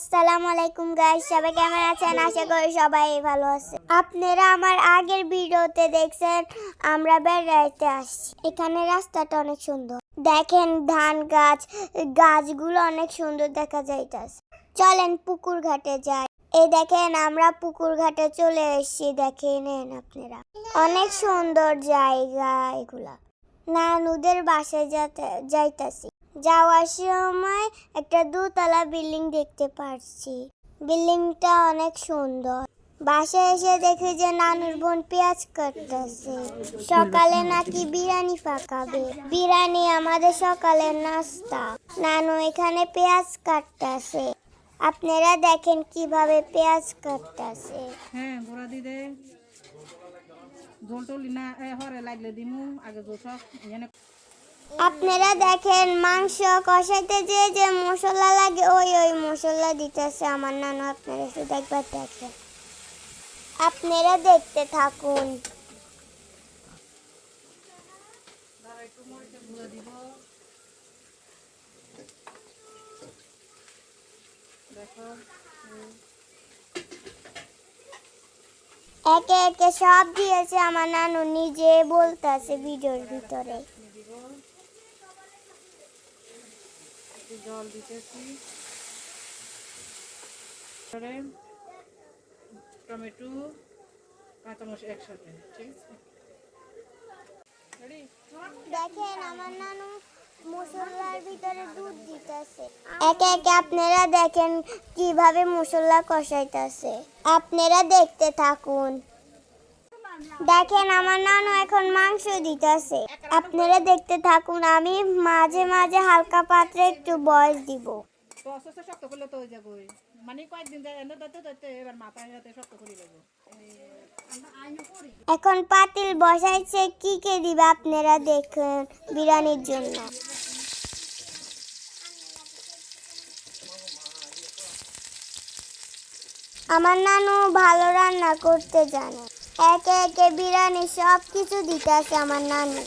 আসসালামু আলাইকুম গাইস সবাই কেমন আছেন? আশা করি সবাই ভালো আছে আপনারা আমার আগের ভিডিওতে দেখছেন, আমরা বেড়াইতে আসছি। এখানে রাস্তাটা অনেক সুন্দর। দেখেন ধান গাছ, গাছগুলো অনেক সুন্দর দেখা যাইতাছে। চলেন পুকুর ঘাটে যাই। এই দেখেন, আমরা পুকুর ঘাটে চলে এসেছি দেখে নেন আপনারা। অনেক সুন্দর জায়গা এগুলা। নানুদের বাসায় যেতে যাইতাছি। যাওয়ার সময় একটা দুতলা বিল্ডিং দেখতে পারছি। বিল্ডিংটা অনেক সুন্দর। বাসায় এসে দেখি যে নানুর বোন পেঁয়াজ কাটতেছে। সকালে নাকি বিরিয়ানি পাকাবে। বিরিয়ানি আমাদের সকালের নাস্তা। নানু এখানে পেঁয়াজ কাটতেছে। আপনারা দেখেন কীভাবে পেঁয়াজ কাটতেছে। হ্যাঁ গোড়া দি দে। জল টল না হরে লাগলে দিমু। আগে সব আপনারা দেখেন, মাংস কষাইতে যে যে মশলা লাগে, ওই ওই মশলা দিতেছে আমার নানু। আপনারা শুধু একবার দেখেন। আপনারা দেখতে থাকুন। একে একে সব দিয়েছে, আমার নানু নিজে বলতেছে ভিডিওর ভিতরে। একটু জল দিতেছি। টমেটো কাঁচামরিচ একসাথে ঠিক আছে? দেখেন আমার নানু মশলার ভিতরে দুধ দিতেছে। একে একে আপনারা দেখেন কীভাবে মশলা কষাইতেছে। আপনারা দেখতে থাকুন। দেখেন আমার নানু এখন মাংস দিতেছে। আপনারা দেখতে থাকুন আমি মাঝে মাঝে হালকা পাত্রে একটু বয়স দিব। তো আস্তে আস্তে শক্ত করলে তো হয়ে যাব। মানে কয়েকদিন এবার শক্ত করে দেবো এখন পাতিল বসাইছে কি কে দিবে আপনারা দেখুন বিরিয়ানির জন্য। আমার নানু ভালো রান্না করতে জানে। একে একে বিরিয়ানি সব কিছু দিতে আছে আমার নানি।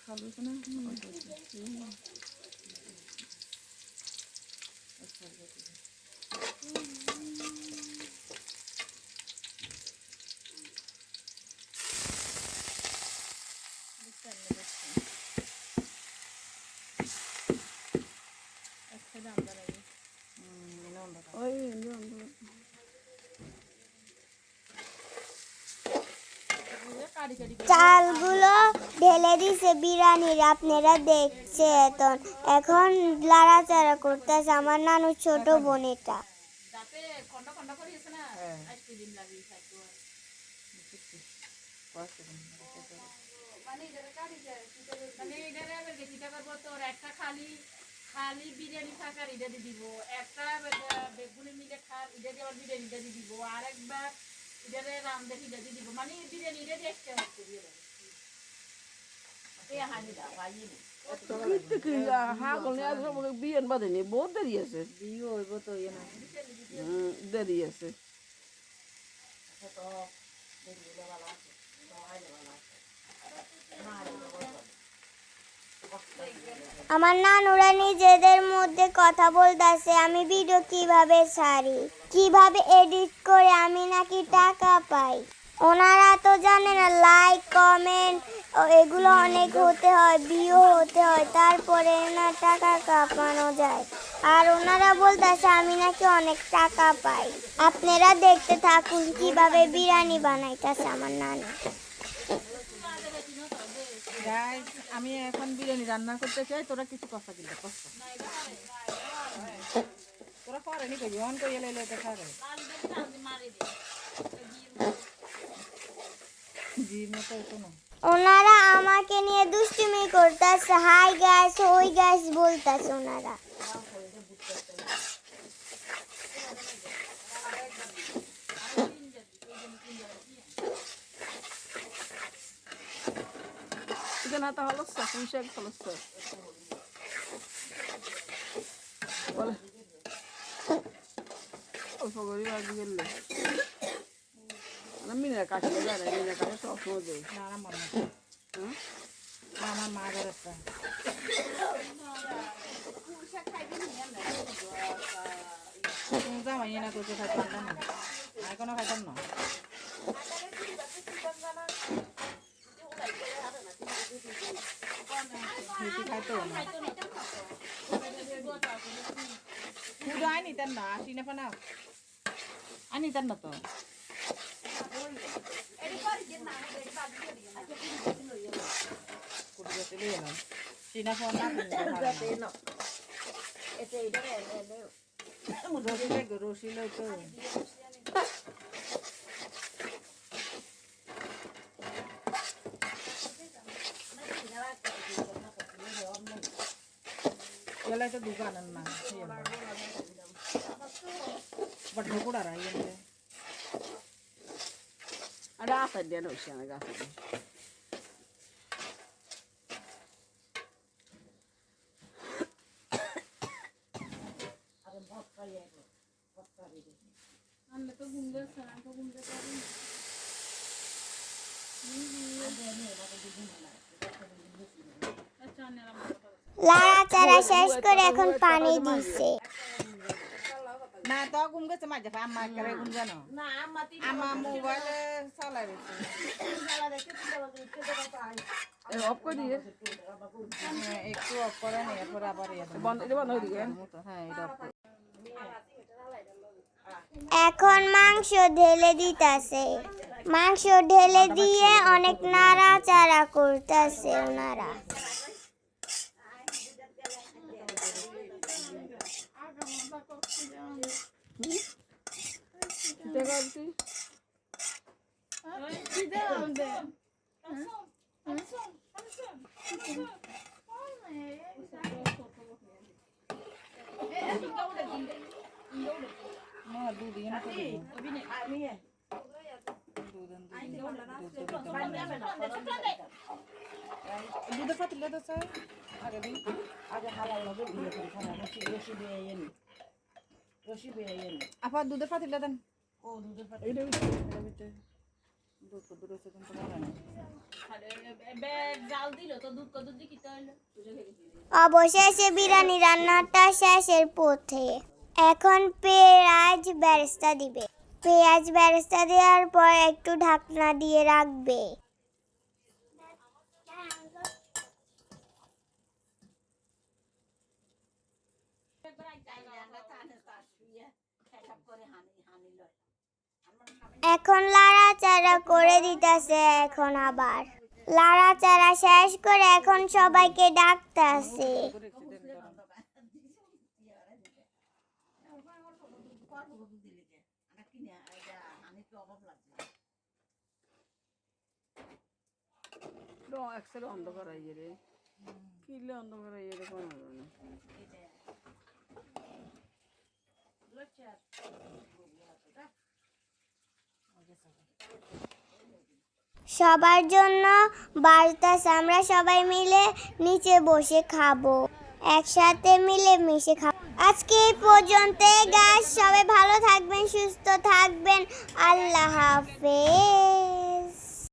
খালু না চালগুলো ঢেলে দিছে বিরিয়ানির, আপনারা দেখছেন এখন লাড়াচাড়া করতেছে আমার নানু ছোট বোন এটা মানে খালি বিরিয়ানি থাকার এটা দিয়ে দিব। একটা বেগুনি মিলে খা এটা দিয়ে আবার বিরিয়ানিটা দিয়ে দিব। আর একবার এটারে রাম দেখি এটা দিয়ে দিব। মানে বিরিয়ানি এটা দিয়ে একটা হচ্ছে বিরিয়ানি। এই হানি দাও হানি হাগল নিয়ে আসলে মনে বিয়ের বাদে নেই বহুত দেরি আছে। বিয়ে হইব তো ইয়ে না হুম, দেরি আছে আমার নানুরা নিজেদের মধ্যে কথা বলতেছে, আমি ভিডিও কীভাবে সারি কীভাবে এডিট করে আমি নাকি টাকা পাই? ওনারা তো জানে না লাইক কমেন্ট এগুলো অনেক হতে হয় ভিউ হতে হয়, তারপরে না টাকা কামানো যায়। আর ওনারা বলতেছে, আমি নাকি অনেক টাকা পাই। আপনারা দেখতে থাকুন কীভাবে বিরিয়ানি বানাইতেছে আমার নানু। গাইস আমি এখন বিরিয়ানি রান্না করতে চাই, তোরা কিছু কষা কিন্তু কষা তোরা পরে নি কই, অন কই এলে এটা খাবে। ওনারা আমাকে নিয়ে দুষ্টুমি করতেছে। হাই গ্যাস ওই গ্যাস বলতেছে ওনারা। এটা না তা হলস্তা পুঁই শাক হলস্তা বলে। অল্প করে আগে গেলে। মিনা কাটলে যায় না মিনা কাটে সবসময় দেয় আমার মা হ্যাঁ আমার তুমি জামাই না করছে খাইতাম না কোনো খাইতাম না। ফুড আনি তেন না আসি না ফানা আনি তেন না তো চিনা ফোন না লাগবে রসি লই তো ఇలా అయితే దుకాణన్నా బట్టలు కూడా రాయండి అది ఆసద్ది అని వచ్చాను ఆసద్ది అందులో तो घूमते सरान तो घूमते अच्छा লাড়াচাড়া শেষ করে এখন পানি দিছে। না তো ঘুম গেছে মাঝে আম্মা করে ঘুম জানো? আম্মা মোবাইলে চালাই রয়েছে অফ করে দিয়ে। হ্যাঁ, একটু অফ করে নি এরপর আবার ইয়ে বন্ধ এটা বন্ধ হয়ে হ্যাঁ এটা করে। এখন মাংস ঢেলে দিতাছে। মাংস ঢেলে দিয়ে অনেক নাড়া নাড়াচাড়া করতেছে ওনারা। দেখা যাচ্ছে না, দুধ দিয়ে না তো দেবো। দুধ আন, দুধ দিতে। দুধের পাতিলে তো স্যার আগে দিন আপা দুধের পাতিলে। দেন ভিতরে দুধ কত না অবশেষে বিরিয়ানি রান্নাটা শেষের পথে। এখন পেঁয়াজ বেরেস্তা দিবে। পেঁয়াজ বেরেস্তা দেওয়ার পর একটু ঢাকনা দিয়ে রাখবে। এখন লাড়াচাড়া করে দিতেছে এখন আবার। লাড়াচাড়া শেষ করে এখন সবাইকে ডাকতেছে। অন্ধকার হয়ে রে। কিলে অন্ধকার হয়ে রে কোন সবার জন্য বাজতাস আমরা সবাই মিলে নিচে বসে খাব। একসাথে মিলে মিশে খাব। আজকে এই পর্যন্ত গাছ সবাই ভালো থাকবেন, সুস্থ থাকবেন। আল্লাহ হাফেজ।